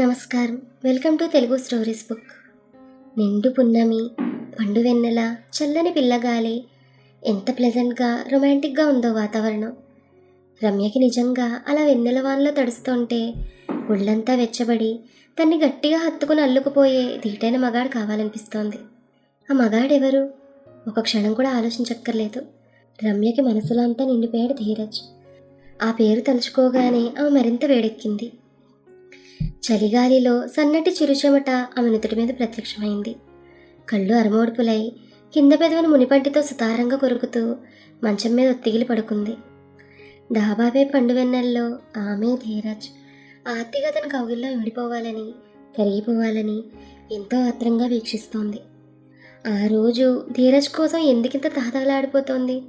నమస్కారం. Welcome to Telugu stories book. నిండు పున్నమి పండు వెన్నెల చల్లని పిల్లగాలి. ఎంత ప్లెజెంట్గా రొమాంటిక్గా ఉందో వాతావరణం. రమ్యకి నిజంగా అలా వెన్నెల వానలో తడుస్తుంటే ఒళ్ళంతా వెచ్చబడి తన్ని గట్టిగా హత్తుకుని అల్లుకుపోయే ధీటైన మగాడు కావాలనిపిస్తోంది. ఆ మగాడెవరు? ఒక క్షణం కూడా ఆలోచించక్కర్లేదు. రమ్యకి మనసులో అంతా నిండిపోయాడు ధీరజ్. ఆ పేరు తలుచుకోగానే ఆమె మరింత వేడెక్కింది. చలిగాలిలో సన్నటి చిరుచెమట ఆమె నుదుటి మీద ప్రత్యక్షమైంది. కళ్ళు అరమోడుపులై కింద పెదవిన మునిపంటితో సుతారంగా కొరుకుతూ మంచం మీద ఒత్తిగిలి పడుకుంది. డాబాపై పండు వెన్నెల్లో ఆమె ధీరజ్ ఆర్తిగా తన కౌగిల్లో విడిపోవాలని కరిగిపోవాలని ఎంతో ఆత్రంగా వీక్షిస్తోంది. ఆ రోజు ధీరజ్ కోసం ఎందుకింత తహతహలాడిపోతోంది?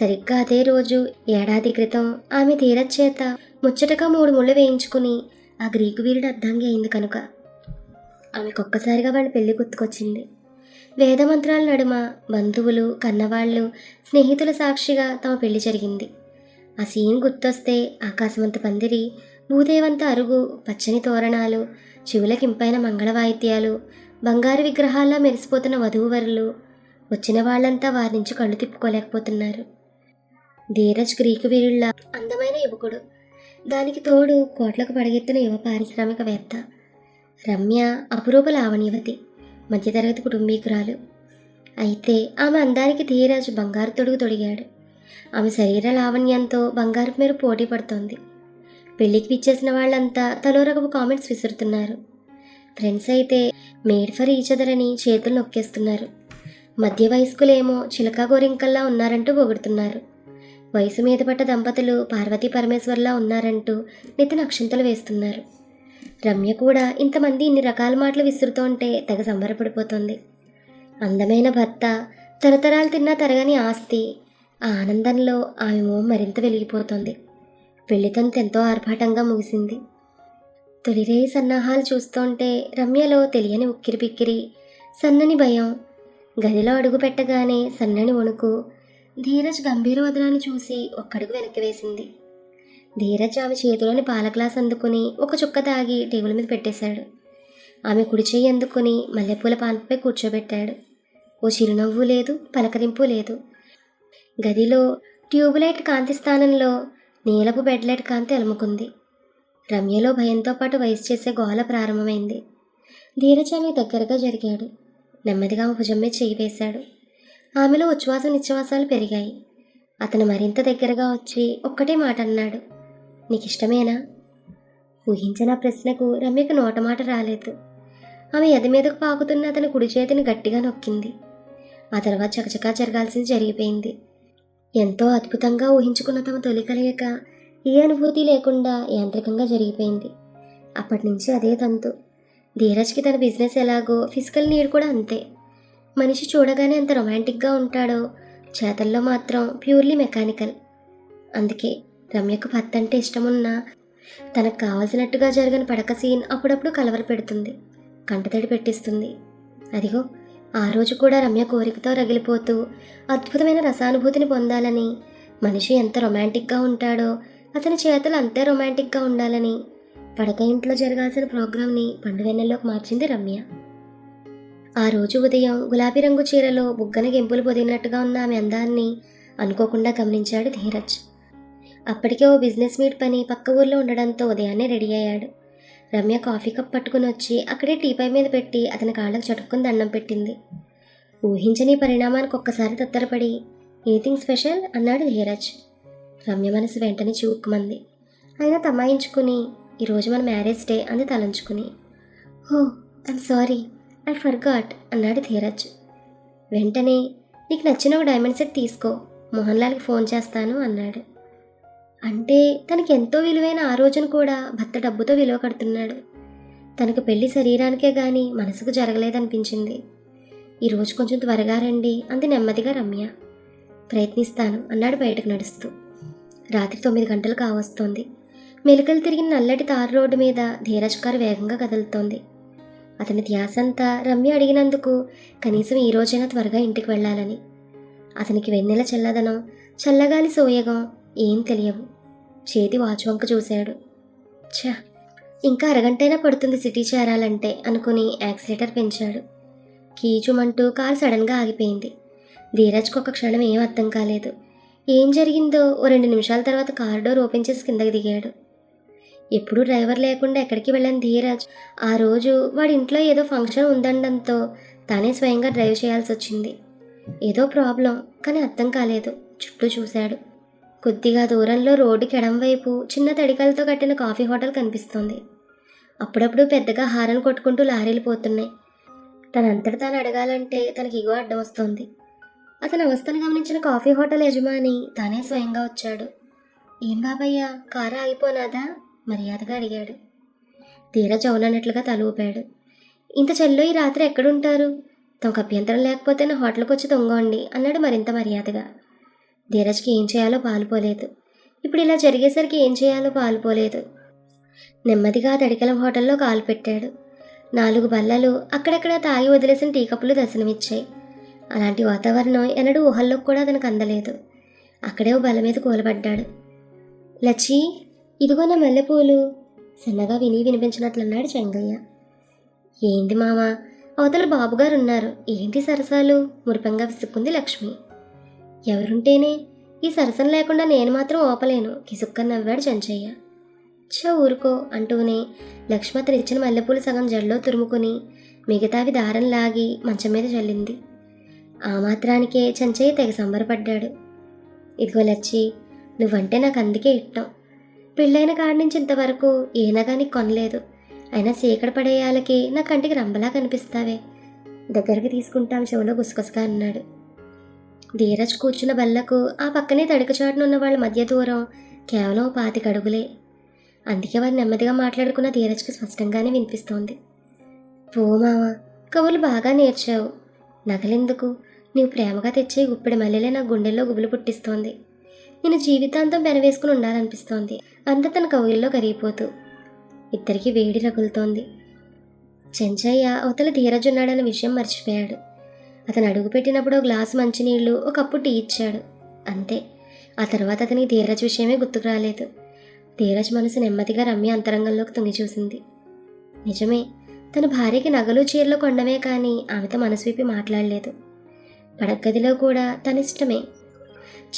సరిగ్గా అదే రోజు ఏడాది క్రితం ఆమె ధీరజ్ చేత ముచ్చటగా మూడు ముళ్ళు వేయించుకుని ఆ గ్రీకు వీరుడు అర్ధాంగి అయింది కనుక. ఆమెకు ఒక్కసారిగా వాళ్ళ పెళ్ళి గుర్తుకొచ్చింది. వేదమంత్రాల నడుమ బంధువులు కన్నవాళ్ళు స్నేహితుల సాక్షిగా తమ పెళ్ళి జరిగింది. ఆ సీన్ గుర్తొస్తే ఆకాశమంత పందిరి భూదేవంత అరుగు పచ్చని తోరణాలు చెవులకింపైన మంగళ వాయిద్యాలు బంగారు విగ్రహాల్లో మెరిసిపోతున్న వధూవరులు వచ్చిన వాళ్ళంతా వారి నుంచి కళ్ళు తిప్పుకోలేకపోతున్నారు. ధీరజ్ గ్రీకు వీరుళ్ళ అందమైన యువకుడు. దానికి తోడు కోట్లకు పడగెత్తిన యువ పారిశ్రామికవేత్త రమ్య అపురూప లావణ్యవతి మధ్యతరగతి కుటుంబీకురాలు. అయితే ఆమె అందానికి ధీరాజు బంగారు తొడుగు తొడిగాడు. ఆమె శరీర లావణ్యంతో బంగారు మీద పోటీ పడుతోంది. పెళ్ళికి విచ్చేసిన వాళ్ళంతా తలో రకపు కామెంట్స్ విసురుతున్నారు. ఫ్రెండ్స్ అయితే మేడ్ ఫర్ ఈచ్ అదర్ అని చేతులు నొక్కేస్తున్నారు. మధ్య వయస్కులేమో చిలకా గోరింకల్లా ఉన్నారంటూ పొగుడుతున్నారు. వయసు మీద పడ్డ దంపతులు పార్వతీ పరమేశ్వర్లా ఉన్నారంటూ నితిన్ అక్షంతలు వేస్తున్నారు. రమ్య కూడా ఇంతమంది ఇన్ని రకాల మాటలు విసురుతుంటే తెగ సంబరపడిపోతుంది. అందమైన భర్త తరతరాలు తిన్నా తరగని ఆస్తి ఆ ఆనందంలో ఆమె మోం మరింత వెలిగిపోతుంది. పెళ్ళితంతు ఎంతో ఆర్భాటంగా ముగిసింది. తొలిరేయి సన్నాహాలు చూస్తుంటే రమ్యలో తెలియని ఉక్కిరి పిక్కిరి సన్నని భయం గదిలో అడుగు పెట్టగానే సన్నని వణుకు ధీరజ్ గంభీర వదనాన్ని చూసి ఒక్కడుగు వెనక్కి వేసింది. ధీరజ్ ఆమె చేతిలోని పాల గ్లాస్ అందుకుని ఒక చుక్క తాగి టేబుల్ మీద పెట్టేశాడు. ఆమె కుడి చెయ్యి అందుకుని మల్లెపూల పాన్పై కూర్చోబెట్టాడు. ఓ చిరునవ్వు లేదు పలకరింపు లేదు. గదిలో ట్యూబ్లైట్ కాంతి స్థానంలో నీలపు బెడ్లైట్ కాంతి అలుముకుంది. రమ్యలో భయంతో పాటు వయసు చేసే గోల ప్రారంభమైంది. ధీరజ్ ఆమె దగ్గరగా జరిగాడు. నెమ్మదిగా ఆమె భుజం మీద చేయి వేశాడు. ఆమెలో ఉచ్ఛ్వాస నిశ్వాసాలు పెరిగాయి. అతను మరింత దగ్గరగా వచ్చి ఒక్కటే మాట అన్నాడు నీకు ఇష్టమేనా ఊహించిన ఆ ప్రశ్నకు రమ్యకు నోటమాట రాలేదు. ఆమె ఎద మీదకు పాకుతున్న అతని కుడి చేతిని గట్టిగా నొక్కింది. ఆ తర్వాత చకచకా జరగాల్సింది జరిగిపోయింది. ఎంతో అద్భుతంగా ఊహించుకున్న తమ తొలి కలయిక ఏ అనుభూతి లేకుండా యాంత్రికంగా జరిగిపోయింది. అప్పటి నుంచి అదే తంతు. ధీరజ్కి తన బిజినెస్ ఎలాగో ఫిజికల్ నీడ్ కూడా అంతే. మనిషి చూడగానే ఎంత రొమాంటిక్గా ఉంటాడో చేతల్లో మాత్రం ప్యూర్లీ మెకానికల్. అందుకే రమ్యకు భర్త అంటే ఇష్టమున్నా తనకు కావలసినట్టుగా జరిగిన పడక సీన్ అప్పుడప్పుడు కలవర పెడుతుంది కంటతడి పెట్టిస్తుంది. అదిగో ఆ రోజు కూడా రమ్య కోరికతో రగిలిపోతూ అద్భుతమైన రసానుభూతిని పొందాలని మనిషి ఎంత రొమాంటిక్గా ఉంటాడో అతని చేతలు అంతే రొమాంటిక్గా ఉండాలని పడక ఇంట్లో జరగాల్సిన ప్రోగ్రామ్ని పండుగ నెలలోకి మార్చింది రమ్య. ఆ రోజు ఉదయం గులాబీ రంగు చీరలో బుగ్గన గెంపులు పొదిగినట్టుగా ఉన్న ఆమె అందాన్ని అనుకోకుండా గమనించాడు ధీరజ్. అప్పటికే ఓ బిజినెస్ మీట్ పని పక్క ఊర్లో ఉండడంతో ఉదయాన్నే రెడీ అయ్యాడు. రమ్య కాఫీ కప్ పట్టుకుని వచ్చి అక్కడే టీపై మీద పెట్టి అతని కాళ్ళకు చటుక్కుని దండం పెట్టింది. ఊహించని పరిణామానికి ఒక్కసారి తత్తరపడి ఎనీథింగ్ స్పెషల్ అన్నాడు ధీరజ్. రమ్య మనసు వెంటనే చూక్కుమంది అయినా తమాయించుకుని ఈరోజు మన మ్యారేజ్ డే అని తలంచుకుని. Oh I'm sorry I forgot అన్నాడు ధీరజ్. వెంటనే నీకు నచ్చిన ఒక డైమండ్ సెట్ తీసుకో మోహన్ లాల్కి ఫోన్ చేస్తాను అన్నాడు. అంటే తనకి ఎంతో విలువైన ఆ రోజున కూడా భర్త డబ్బుతో విలువ కడుతున్నాడు. తనకు పెళ్ళి శరీరానికే గాని మనసుకు జరగలేదనిపించింది. ఈరోజు కొంచెం త్వరగా రండి అంది నెమ్మదిగా రమ్య. ప్రయత్నిస్తాను అన్నాడు బయటకు నడుస్తూ. రాత్రి తొమ్మిది గంటలు కావస్తోంది మెలికలు తిరిగిన నల్లటి తారు రోడ్డు మీద ధీరజ్ కారు వేగంగా కదులుతోంది. అతని ధ్యాసంతా రమ్య అడిగినందుకు కనీసం ఈ రోజైనా త్వరగా ఇంటికి వెళ్ళాలని. అతనికి వెన్నెల చల్లదనం చల్లగాలి సోయగం ఏం తెలియవు. చేతి వాచ్ వంక చూశాడు. ఛ! ఇంకా అరగంటైనా పడుతుంది సిటీ చేరాలంటే అనుకుని యాక్సిలేటర్ పెంచాడు. కీచుమంటూ కారు సడన్గా ఆగిపోయింది. ధీరజ్కి ఒక క్షణం ఏం అర్థం కాలేదు. ఏం జరిగిందో ఓ రెండు నిమిషాల తర్వాత కారు డోర్ ఓపెన్ చేసి కిందకి దిగాడు. ఎప్పుడూ డ్రైవర్ లేకుండా ఎక్కడికి వెళ్ళాను ధీరాజ్. ఆ రోజు వాడి ఇంట్లో ఏదో ఫంక్షన్ ఉందనడంతో తానే స్వయంగా డ్రైవ్ చేయాల్సి వచ్చింది. ఏదో ప్రాబ్లం కానీ అర్థం కాలేదు. చుట్టూ చూశాడు. కొద్దిగా దూరంలో రోడ్డుకి ఎడంవైపు చిన్న తడికలతో కట్టిన కాఫీ హోటల్ కనిపిస్తోంది. అప్పుడప్పుడు పెద్దగా హారన్ కొట్టుకుంటూ లారీలు పోతున్నాయి. తనంతట తాను అడగాలంటే తనకి ఇగో అడ్డం వస్తుంది. అతని అవస్థను గమనించిన కాఫీ హోటల్ యజమాని తానే స్వయంగా వచ్చాడు. ఏం బాబయ్యా కారు ఆగిపోనాదా? మర్యాదగా అడిగాడు. తీరా చౌనన్నట్లుగా తల ఊపాడు ఇంత చెల్లో ఈ రాత్రి ఎక్కడుంటారు? తమకు అభ్యంతరం లేకపోతే నా హోటల్కి వచ్చి తొంగండి అన్నాడు మరింత మర్యాదగా. ధీరజ్కి ఏం చేయాలో పాలుపోలేదు. ఇప్పుడు ఇలా జరిగేసరికి ఏం చేయాలో పాలుపోలేదు. నెమ్మదిగా తడికలం హోటల్లో కాలు పెట్టాడు. నాలుగు బల్లలు అక్కడక్కడ తాగి వదిలేసిన టీ కప్పులు దర్శనమిచ్చాయి. అలాంటి వాతావరణం ఎన్నడూ ఊహల్లోకి కూడా అతనికి అందలేదు. అక్కడే ఓ బల్ల మీద కూలబడ్డాడు. లచ్చి ఇదిగో నా మల్లెపూలు. సన్నగా విని వినిపించినట్లన్నాడు చెంగయ్య. ఏంది మామ అవతల బాబుగారు ఉన్నారు ఏంటి సరసాలు? మురిపంగా విసుక్కుంది లక్ష్మి. ఎవరుంటేనే? ఈ సరసం లేకుండా నేను మాత్రం ఓపలేను కిసుక్కని నవ్వాడు చెంచయ్య. చ ఊరుకో అంటూనే లక్ష్మి అతను ఇచ్చిన మల్లెపూలు సగం జడలో తురుముకుని మిగతావి దారం లాగి మంచం మీద చల్లింది. ఆ మాత్రానికే చెంచయ్య తెగ సంబరపడ్డాడు. ఇదిగో లచ్చి నువ్వంటే నాకు అందుకే ఇష్టం. పెళ్ళైన కాడి నుంచి ఇంతవరకు ఏనగాని కొనలేదు. అయినా చీకటి పడేయాలకి నా కంటికి రంబలా కనిపిస్తావే. దగ్గరికి తీసుకుంటాం చెవులో గుసగుసగా అన్నాడు. ధీరజ్ కూర్చున్న బల్లకు ఆ పక్కనే తడికచాటునున్న వాళ్ళ మధ్య దూరం కేవలం ఓ పాతిక అడుగులే. అందుకే వారు నెమ్మదిగా మాట్లాడుకున్న ధీరజ్కి స్పష్టంగానే వినిపిస్తోంది. పోమావా కవులు బాగా నేర్చావు. నగలెందుకు? నీవు ప్రేమగా తెచ్చే గుప్పెడి మల్లెలే నా గుండెల్లో గుబులు పుట్టిస్తోంది. నేను జీవితాంతం పెనవేసుకుని ఉండాలనిపిస్తోంది. అంత తన కవుల్లో కరిగిపోతూ ఇద్దరికి వేడి రగులుతోంది. చెంచయ్య అవతల ధీరజున్నాడన్న విషయం మర్చిపోయాడు. అతను అడుగు పెట్టినప్పుడు గ్లాసు మంచినీళ్ళు ఒక కప్పు టీ ఇచ్చాడు. అంతే. ఆ తర్వాత అతనికి ధీరజ్ విషయమే గుర్తుకు రాలేదు. ధీరజ్ మనసు నెమ్మదిగా రమ్య అంతరంగంలోకి తొంగి చూసింది. నిజమే తన భార్యకి నగలు చీరలు కొండమే కానీ ఆమెతో మనసు విప్పి మాట్లాడలేదు. పడగదిలో కూడా తన ఇష్టమే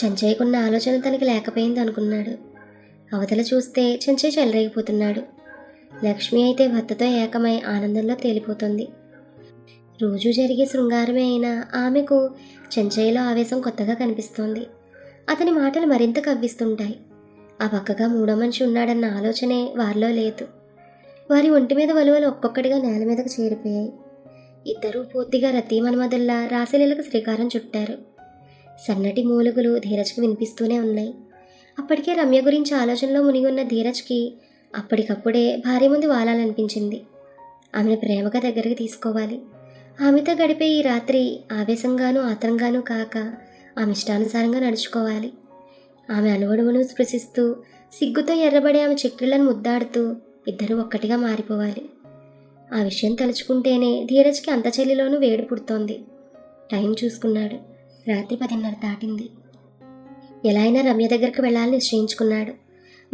చెంచయ్యకున్న ఆలోచన తనకి లేకపోయింది అనుకున్నాడు. అవతల చూస్తే చెంచే చెలరేగిపోతున్నాడు. లక్ష్మి అయితే భర్తతో ఏకమై ఆనందంలో తేలిపోతుంది. రోజు జరిగే శృంగారమే అయినా ఆమెకు చెంచయ్యలో ఆవేశం కొత్తగా కనిపిస్తోంది. అతని మాటలు మరింత కవ్విస్తుంటాయి. ఆ పక్కగా మూడో మనిషి ఉన్నాడన్న ఆలోచనే వారిలో లేదు. వారి ఒంటి మీద వలువలు ఒక్కొక్కటిగా నేల మీదకు చేరిపోయాయి. ఇద్దరూ పూర్తిగా రతీమన్మదుల్లా రాశిలీలకు శ్రీకారం చుట్టారు. సన్నటి మూలుగులు ధీరజ్కి వినిపిస్తూనే ఉన్నాయి. అప్పటికే రమ్య గురించి ఆలోచనలో మునిగి ఉన్న ధీరజ్కి అప్పటికప్పుడే భార్య ముందు వాలాలనిపించింది. ఆమెను ప్రేమగా దగ్గరికి తీసుకోవాలి. ఆమెతో గడిపే ఈ రాత్రి ఆవేశంగానూ ఆత్రంగానూ కాక ఆమె ఇష్టానుసారంగా నడుచుకోవాలి. ఆమె అలవడువును స్పృశిస్తూ సిగ్గుతో ఎర్రబడే ఆమె చెక్కిళ్ళను ముద్దాడుతూ ఇద్దరూ ఒక్కటిగా మారిపోవాలి. ఆ విషయం తలుచుకుంటేనే ధీరజ్కి అంత చెల్లిలోనూ వేడి పుడుతోంది. టైం చూసుకున్నాడు. రాత్రి పదిన్నర దాటింది. ఎలా అయినా రమ్య దగ్గరికి వెళ్ళాలని నిశ్చయించుకున్నాడు.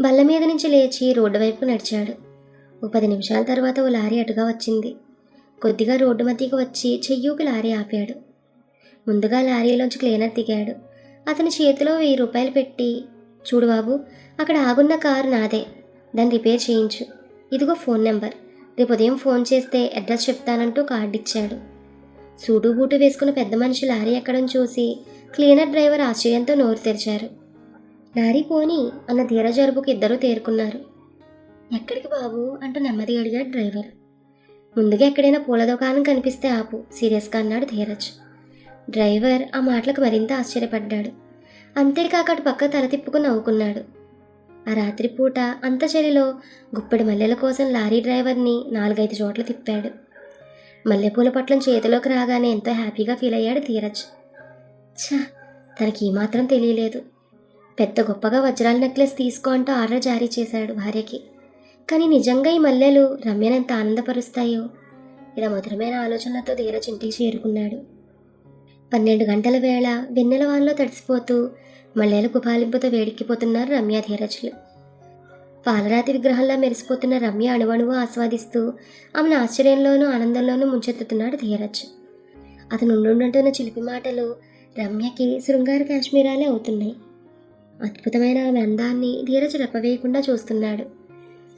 బల్ల మీద నుంచి లేచి రోడ్డు వైపు నడిచాడు. ఓ పది నిమిషాల తర్వాత ఓ లారీ అటుగా వచ్చింది. కొద్దిగా రోడ్డు మధ్యకి వచ్చి చెయ్యూకి లారీ ఆపాడు. ముందుగా లారీలోంచి క్లీనర్ దిగాడు. అతని చేతిలో వెయ్యి రూపాయలు పెట్టి చూడు బాబు అక్కడ ఆగున్న కారు నాదే. దాన్ని రిపేర్ చేయించు. ఇదిగో ఫోన్ నెంబర్. రేపు ఉదయం ఫోన్ చేస్తే అడ్రస్ చెప్తానంటూ కార్డు ఇచ్చాడు సూటు బూటు వేసుకున్న పెద్ద మనిషి లారీ ఎక్కడం చూసి క్లీనర్ డ్రైవర్ ఆశ్చర్యంతో నోరు తెరిచారు. లారీ పోని అన్న ధీర జరుపుకి ఇద్దరూ తేరుకున్నారు. ఎక్కడికి బాబు అంటూ నెమ్మది అడిగాడు డ్రైవర్. ముందుగా ఎక్కడైనా పూల దుకాణం కనిపిస్తే ఆపు సీరియస్గా అన్నాడు ధీరజ్. డ్రైవర్ ఆ మాటలకు మరింత ఆశ్చర్యపడ్డాడు. అంతేకాక అటు పక్క తల తిప్పుకుని నవ్వుకున్నాడు. ఆ రాత్రిపూట అంత చలిలో గుప్పెడు మల్లెల కోసం లారీ డ్రైవర్ని నాలుగైదు చోట్ల తిప్పాడు. మల్లెపూల పట్లం చేతిలోకి రాగానే ఎంతో హ్యాపీగా ఫీల్ అయ్యాడు ధీరజ్. ఛ తనకి ఏమాత్రం తెలియలేదు. పెద్ద గొప్పగా వజ్రాల నెక్లెస్ తీసుకో అంటూ ఆర్డర్ జారీ చేశాడు భార్యకి. కానీ నిజంగా ఈ మల్లెలు రమ్యను ఎంత ఆనందపరుస్తాయో? ఇలా మధురమైన ఆలోచనలతో ధీరజ్ ఇంటికి చేరుకున్నాడు. పన్నెండు గంటల వేళ వెన్నెల వానలో తడిసిపోతూ మల్లెల కుపాలింపుతో వేడిక్కిపోతున్నారు రమ్య ధీరజ్లు. పాలరాతి విగ్రహంలా మెరిసిపోతున్న రమ్య అణువణువు ఆస్వాదిస్తూ ఆమెను ఆశ్చర్యంలోనూ ఆనందంలోనూ ముంచెత్తుతున్నాడు ధీరజ్. అతను ఉండుంటున్న చిలిపి మాటలు రమ్యకి శృంగార కాశ్మీరాలే అవుతున్నాయి. అద్భుతమైన ఆమె అందాన్ని ధీరజ రెప్పవేయకుండా చూస్తున్నాడు.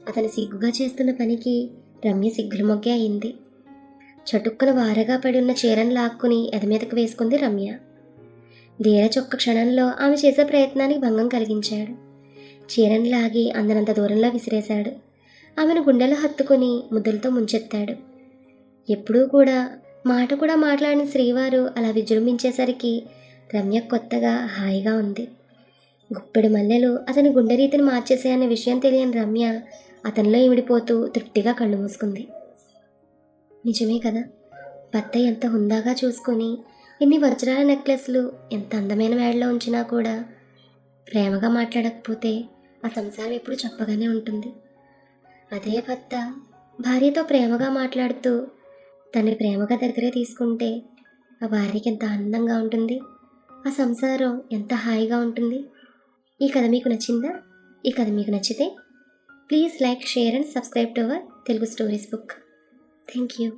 అతను సిగ్గుగా చేస్తున్న పనికి రమ్య సిగ్గులు మొగ్గే అయింది. చటుక్కున వారగా పడి ఉన్న చీరను లాక్కుని ఎదమీదకు వేసుకుంది రమ్య. ధీరజ్ ఒక్క క్షణంలో ఆమె చేసే ప్రయత్నానికి భంగం కలిగించాడు. చీరను లాగి అందనంత దూరంలో విసిరేశాడు. ఆమెను గుండెలో హత్తుకుని ముద్దులతో ముంచెత్తాడు. ఎప్పుడూ కూడా మాట కూడా మాట్లాడిన శ్రీవారు అలా విజృంభించేసరికి రమ్య కొత్తగా హాయిగా ఉంది. గుప్పెడు మల్లెలు అతని గుండె రీతిని మార్చేసాయన్న విషయం తెలియని రమ్య అతనిలో ఇమిడిపోతూ తృప్తిగా కళ్ళు మూసుకుంది. నిజమే కదా? భర్త ఎంత హుందాగా చూసుకొని ఇన్ని వజ్రాల నెక్లెస్లు ఎంత అందమైన వేడలో ఉంచినా కూడా ప్రేమగా మాట్లాడకపోతే ఆ సంసారం ఎప్పుడు చెప్పగానే ఉంటుంది. అదే భర్త భార్యతో ప్రేమగా మాట్లాడుతూ తనని ప్రేమగా దగ్గరే తీసుకుంటే ఆ భార్యకి ఎంత ఆనందంగా ఉంటుంది ఆ సంసారం ఎంత హాయిగా ఉంటుంది. ఈ కథ మీకు నచ్చిందా? ఈ కథ మీకు నచ్చితే please like share and subscribe to our Telugu stories book. Thank you.